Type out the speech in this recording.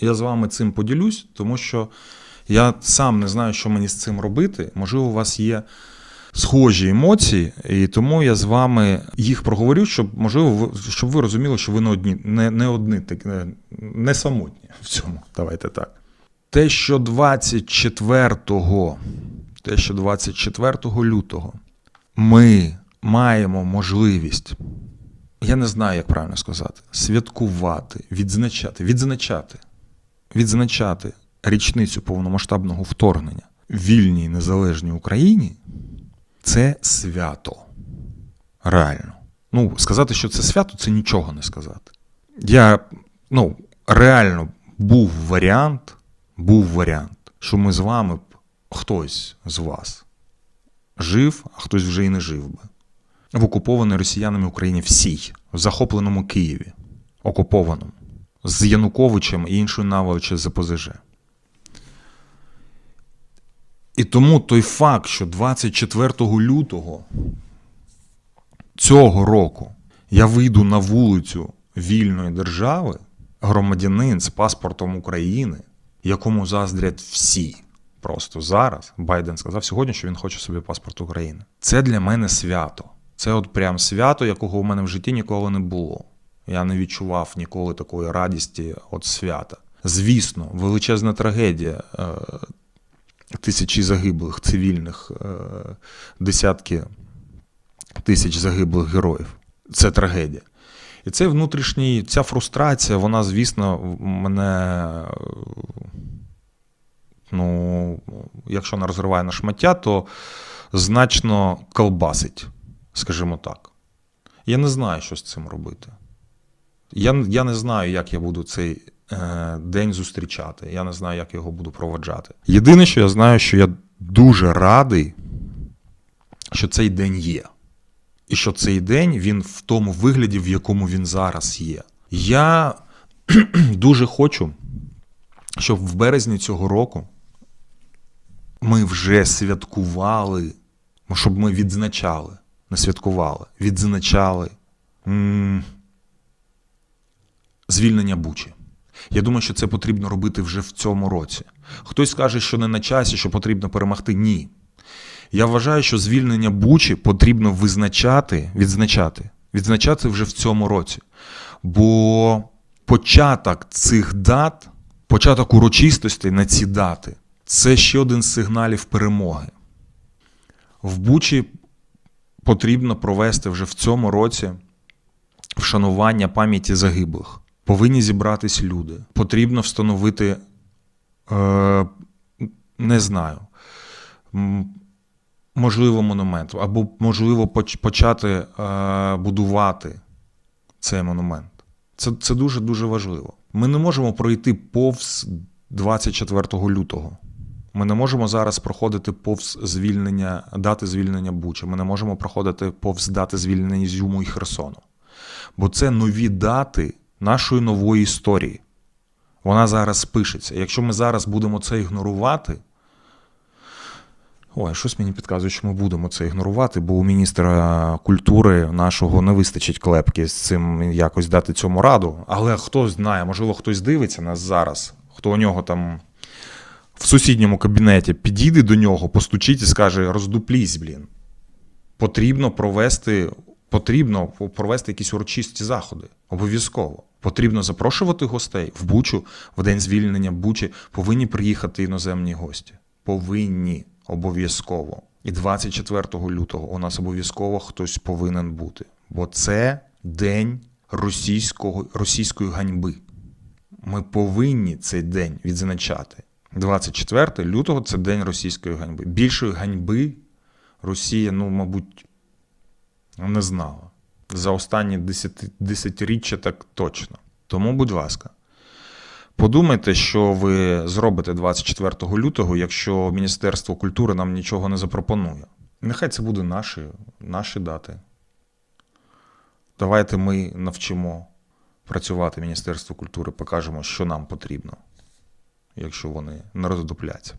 Я з вами цим поділюсь, тому що я сам не знаю, що мені з цим робити. Можливо, у вас є схожі емоції, і тому я з вами їх проговорю, щоб можливо, щоб ви розуміли, що ви не одні, не, не одні, не, самотні в цьому. Давайте так. Те, що 24-го, те, що 24 лютого ми маємо можливість, я не знаю, як правильно сказати, святкувати, відзначати, відзначати, відзначати річницю повномасштабного вторгнення в вільній незалежній Україні це свято. Реально. Ну, сказати, що це свято, це нічого не сказати. Я, ну, реально був варіант, був варіант, що ми з вами б хтось з вас жив, а хтось вже і не жив би. В окупованій росіянами Україні всій, в захопленому Києві, окупованому, з Януковичем і іншою наволочі з ЗПЗЖ. І тому той факт, що 24 лютого цього року я вийду на вулицю вільної держави, громадянин з паспортом України, якому заздрять всі. Просто зараз Байден сказав сьогодні, що він хоче собі паспорт України. Це для мене свято. Це от прям свято, якого у мене в житті ніколи не було. Я не відчував ніколи такої радісті від свята. Звісно, величезна трагедія. е, Тисячі загиблих цивільних, е, десятки тисяч загиблих героїв. Це трагедія. І це внутрішній, ця фрустрація, вона, звісно, мене, е, ну, якщо не розриває на шмаття, то значно колбасить, скажімо так. Я не знаю, що з цим робити. Я, я не знаю, як я буду цей е, день зустрічати. Я не знаю, як його буду проводжати. Єдине, що я знаю, що я дуже радий, що цей день є. І що цей день він в тому вигляді, в якому він зараз є. Я дуже хочу, щоб в березні цього року ми вже святкували, щоб ми відзначали, не святкували, відзначали звільнення Бучі. Я думаю, що це потрібно робити вже в цьому році. Хтось скаже, що не на часі, що потрібно перемогти. Ні. Я вважаю, що звільнення Бучі потрібно визначати, відзначати, відзначати вже в цьому році. Бо початок цих дат, початок урочистостей на ці дати це ще один з сигналів перемоги. В Бучі потрібно провести вже в цьому році вшанування пам'яті загиблих. Повинні зібратись люди. Потрібно встановити, е, не знаю, можливо, монумент, або можливо почати е, будувати цей монумент. Це, це дуже дуже важливо. Ми не можемо пройти повз 24 лютого. Ми не можемо зараз проходити повз звільнення, дати звільнення Бучі. Ми не можемо проходити повз дати звільнення Ізюму і Херсону. Бо це нові дати нашої нової історії. Вона зараз пишеться. Якщо ми зараз будемо це ігнорувати, Ой, щось мені підказує, що ми будемо це ігнорувати, бо у міністра культури нашого не вистачить клепки з цим якось дати цьому раду. Але хто знає, можливо, хтось дивиться нас зараз, хто у нього там в сусідньому кабінеті підійде до нього, постучить і скаже: роздуплісь, блін. Потрібно провести, потрібно провести якісь урочисті заходи. Обов'язково. Потрібно запрошувати гостей в Бучу в день звільнення Бучі. Повинні приїхати іноземні гості. Повинні обов'язково. І 24 лютого у нас обов'язково хтось повинен бути. Бо це день російського, російської ганьби. Ми повинні цей день відзначати. 24 лютого це день російської ганьби. Більшої ганьби Росія, ну, мабуть, не знала. За останні десятиріччя так точно. Тому, будь ласка, подумайте, що ви зробите 24 лютого, якщо Міністерство культури нам нічого не запропонує. Нехай це буде наші, наші дати. Давайте ми навчимо працювати Міністерство культури, покажемо, що нам потрібно, якщо вони не роздупляться.